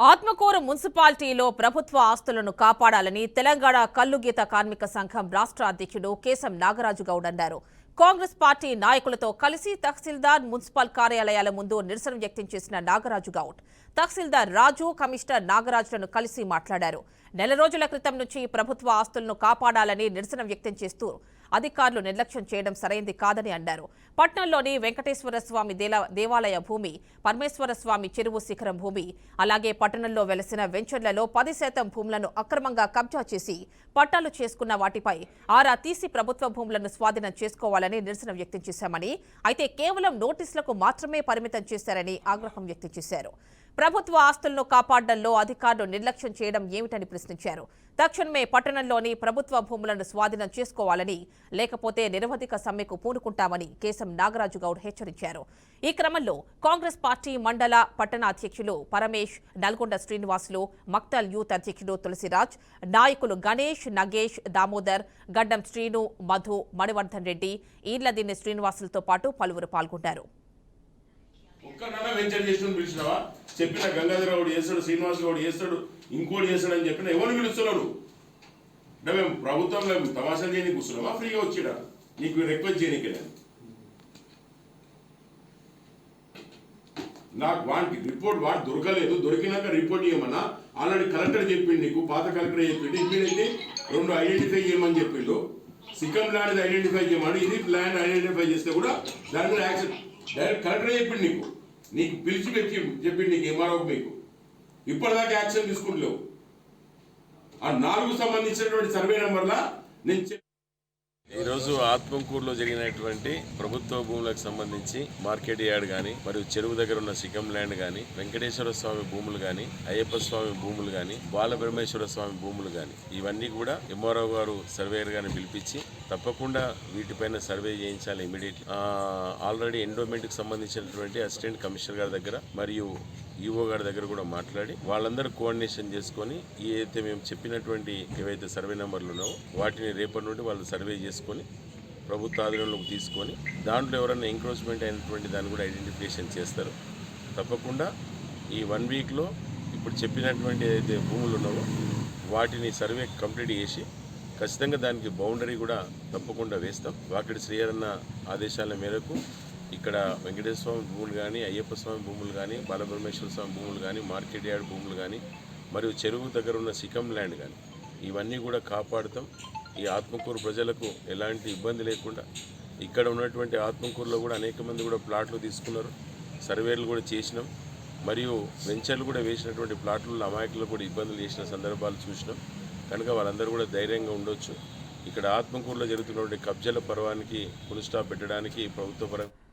ఆత్మకూరు మున్సిపాలిటీలో ప్రభుత్వ ఆస్తులను కాపాడాలని తెలంగాణ కల్లుగీత కార్మిక సంఘం రాష్ట్ర అధ్యక్షుడు కేశం నాగరాజు గౌడ్ అన్నారు. కాంగ్రెస్ పార్టీ నాయకులతో కలిసి తహసీల్దార్ మున్సిపల్ కార్యాలయాల ముందు నిరసన వ్యక్తం చేసిన నాగరాజు గౌడ్ తహసీల్దార్ రాజు కమిషనర్ నాగరాజులను కలిసి మాట్లాడారు. నెల రోజుల క్రితం నుంచి ప్రభుత్వ ఆస్తులను కాపాడాలని నిరసన వ్యక్తం చేస్తూ అధికారులు నిర్లక్ష్యం చేయడం సరైంది కాదని అన్నారు. పట్నంలోని వెంకటేశ్వర స్వామి దేవాలయ భూమి పరమేశ్వర స్వామి చెరువు శిఖరం భూమి అలాగే పట్టణంలో వెలసిన వెంచర్లలో పది శాతం భూములను అక్రమంగా కబ్జా చేసి పట్టాలు చేసుకున్న వాటిపై ఆరా తీసి ప్రభుత్వ భూములను స్వాధీనం చేసుకోవాలని నిరసన వ్యక్తం చేశామని అయితే కేవలం నోటీసులకు మాత్రమే పరిమితం చేశారని ఆగ్రహం వ్యక్తం చేశారు. ప్రభుత్వ ఆస్తులను కాపాడడంలో అధికారులు నిర్లక్ష్యం చేయడం ఏమిటని ప్రశ్నించారు. తక్షణమే పట్టణంలోని ప్రభుత్వ భూములను స్వాధీనం చేసుకోవాలని లేకపోతే నిరవధిక సమ్మెకు పూనుకుంటామని కేశం నాగరాజు గౌడ్ హెచ్చరించారు. ఈ క్రమంలో కాంగ్రెస్ పార్టీ మండల పట్టణ అధ్యక్షులు పరమేష్ నల్గొండ శ్రీనివాసులు మక్తల్ యూత్ అధ్యక్షుడు తులసిరాజ్ నాయకులు గణేష్ నగేష్ దామోదర్ గడ్డం శ్రీను మధు మణివర్ధన్ రెడ్డి ఈళ్ళదిన్ని శ్రీనివాసులతో పాటు పలువురు పాల్గొన్నారు చెప్పిన గంగాధరరావుడు చేస్తాడు శ్రీనివాస్ గౌడ్ చేస్తాడు ఇంకోటి చేస్తాడు అని చెప్పిన ఎవరు పిలుస్తున్నాడు? అంటే మేము ప్రభుత్వంలో తమాషా చేయని కూర్చున్నావా ఫ్రీగా వచ్చిడా? నీకు రిక్వెస్ట్ చేయనికి నేను నాకు వానికి రిపోర్ట్ వాడు దొరకలేదు. దొరికినాక రిపోర్ట్ ఇవ్వమన్నా ఆల్రెడీ కలెక్టర్ చెప్పిండు నీకు పాత కలెక్టర్ చెప్పిండు. ఇమ్మీడియట్లీ రెండు ఐడెంటిఫై చేయమని చెప్పిండు. సిక్కం ల్యాండ్ ఐడెంటిఫై చేయమని ఇది ల్యాండ్ ఐడెంటిఫై చేస్తే కూడా దాని మీద యాక్సిడెంట్ డైరెక్ట్ కలెక్టర్ చెప్పిండు నీకు. నీకు పిలిచి పెట్టి చెప్పిండు నీకు ఎంఆర్ఓ మీకు. ఇప్పటిదాకా యాక్షన్ తీసుకుంటలేవు. ఆ నాలుగు సంబంధించినటువంటి సర్వే నెంబర్లా నేను ఈరోజు ఆత్మకూరులో జరిగినటువంటి ప్రభుత్వ భూములకు సంబంధించి మార్కెట్ యార్డ్ కానీ మరియు చెరువు దగ్గర ఉన్న సికం ల్యాండ్ కానీ వెంకటేశ్వర స్వామి భూములు కానీ అయ్యప్ప స్వామి భూములు కానీ బాలబ్రహ్మేశ్వర స్వామి భూములు కానీ ఇవన్నీ కూడా ఎంఆర్ఓ గారు సర్వేయర్ గారిని పిలిపించి తప్పకుండా వీటిపైన సర్వే చేయించాలి ఇమీడియట్లీ. ఆల్రెడీ ఎండోమెంట్కి సంబంధించినటువంటి అసిస్టెంట్ కమిషనర్ గారి దగ్గర మరియు ఈఓ గారి దగ్గర కూడా మాట్లాడి వాళ్ళందరూ కోఆర్డినేషన్ చేసుకొని ఏదైతే మేము చెప్పినటువంటి ఏవైతే సర్వే నెంబర్లు ఉన్నావో వాటిని రేపటి నుండి వాళ్ళు సర్వే చేసుకొని ప్రభుత్వ ఆధీనంలోకి తీసుకొని దాంట్లో ఎవరైనా ఎంక్రోచ్మెంట్ అయినటువంటి దాన్ని కూడా ఐడెంటిఫికేషన్ చేస్తారు. తప్పకుండా ఈ వన్ వీక్లో ఇప్పుడు చెప్పినటువంటి ఏదైతే భూములు ఉన్నావో వాటిని సర్వే కంప్లీట్ చేసి ఖచ్చితంగా దానికి బౌండరీ కూడా తప్పకుండా వేస్తాం. వాకిడి శ్రీయరన్న ఆదేశాల మేరకు ఇక్కడ వెంకటేశ్వర స్వామి భూములు కానీ అయ్యప్ప స్వామి భూములు కానీ బాలబ్రహ్మేశ్వర స్వామి భూములు కానీ మార్కెట్ యార్డ్ భూములు కానీ మరియు చెరువు దగ్గర ఉన్న సికం ల్యాండ్ కానీ ఇవన్నీ కూడా కాపాడుతాం. ఈ ఆత్మకూరు ప్రజలకు ఎలాంటి ఇబ్బంది లేకుండా ఇక్కడ ఉన్నటువంటి ఆత్మకూరులో కూడా అనేక మంది కూడా ప్లాట్లు తీసుకున్నారు. సర్వేలు కూడా చేసినాం. మరియు వెంచర్లు కూడా వేసినటువంటి ప్లాట్లలో అమాయకులు కూడా ఇబ్బందులు చేసిన సందర్భాలు చూసినాం. కనుక వాళ్ళందరూ కూడా ధైర్యంగా ఉండొచ్చు. ఇక్కడ ఆత్మకూరులో జరుగుతున్నటువంటి కబ్జాల పర్వానికి పులిస్టాప్ పెట్టడానికి ప్రభుత్వ పరంగా